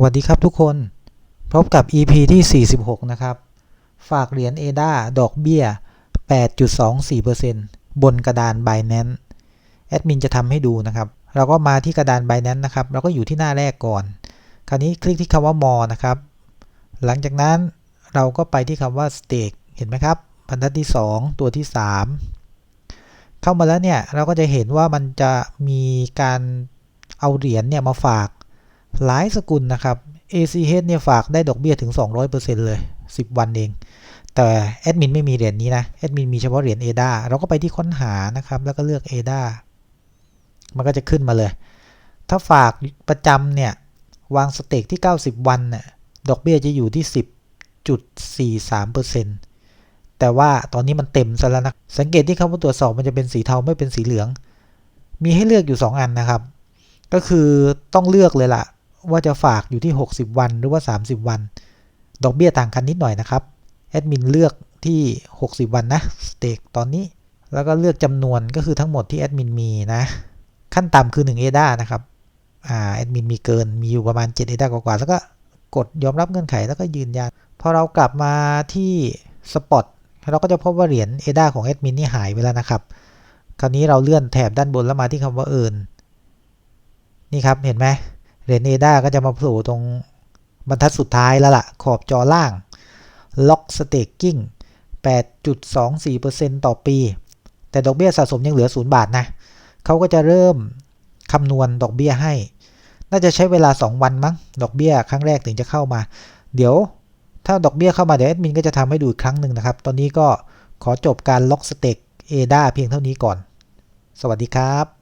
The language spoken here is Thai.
สวัสดีครับทุกคน พบกับ EP ที่ 46 นะครับ ฝากเหรียญ ADA ดอกเบี้ย 8.24%บนกระดาน Binance แอดมินจะทำให้ดูนะครับ เราก็มาที่กระดาน Binance นะครับ เราก็อยู่ที่หน้าแรกก่อน คราวนี้คลิกที่คำว่า more นะครับ หลังจากนั้นเราก็ไปที่คำว่า stake เห็นไหมครับบรรทัดที่ 2 ตัวที่ 3 เข้ามาแล้วเนี่ย เราก็จะเห็นว่ามันจะมีการเอาเหรียญเนี่ยมาฝาก หลายสกุลนะครับ ACH เนี่ยฝากได้ดอกเบี้ยถึง 200%เลย 10 วันเอง แต่แอดมินไม่มีเหรียญนี้นะ แอดมินมีเฉพาะเหรียญ ADA เราก็ไปที่ค้นหานะครับ แล้วก็เลือก ADA มันก็จะขึ้นมาเลย ถ้าฝากประจำเนี่ยวางสเต็กที่ 90 วันน่ะ ดอกเบี้ยจะอยู่ที่ 10.43%แต่ว่าตอนนี้มันเต็มซะแล้วนะ สังเกตที่คำว่าตรวจสอบมันจะเป็นสีเทาไม่เป็นสีเหลือง มีให้เลือกอยู่ 2 อันนะครับ ก็คือต้องเลือกเลยล่ะ ว่าจะฝากอยู่ที่ 60 วันหรือว่า 30 วัน ดอกเบี้ยต่างกันนิดหน่อยนะครับ แอดมินเลือกที่ 60 วันนะสเต็กตอนนี้ แล้วก็เลือกจำนวนก็คือทั้งหมดที่แอดมินมีนะ ขั้นต่ำคือ1 ADA นะครับ อ่า แอดมินมีเกิน มีอยู่ประมาณ 7 ADA กว่าๆแล้วก็กดยอมรับเงื่อนไขแล้วก็ยืนยัน พอเรากลับมาที่สปอตเราก็จะพบว่าเหรียญ ADA ของแอดมินนี่หายไปแล้วนะครับ คราวนี้เราเลื่อนแถบด้านบนแล้วมาที่คำว่าเอินนี่ครับ เห็นไหม เหรียญ ADA ก็จะมาผล่ตรงบรรทัดสุดท้ายแล้วล่ะ ขอบจอล่าง Lock Staking 8.24%ต่อปี แต่ดอกเบี้ยสะสมยังเหลือ 0 บาทนะเขาก็จะเริ่มคำนวณดอกเบี้ยให้ น่าจะใช้เวลา 2 วันมั้ง ดอกเบี้ยครั้งแรกถึงจะเข้ามา เดี๋ยวถ้าดอกเบี้ยเข้ามาเดี๋ยวแอดมินก็จะทำให้ดูอีกครั้งหนึ่งนะครับ ตอนนี้ก็ขอจบการล็อกสเต็ก ADA เพียงเท่านี้ก่อน สวัสดีครับ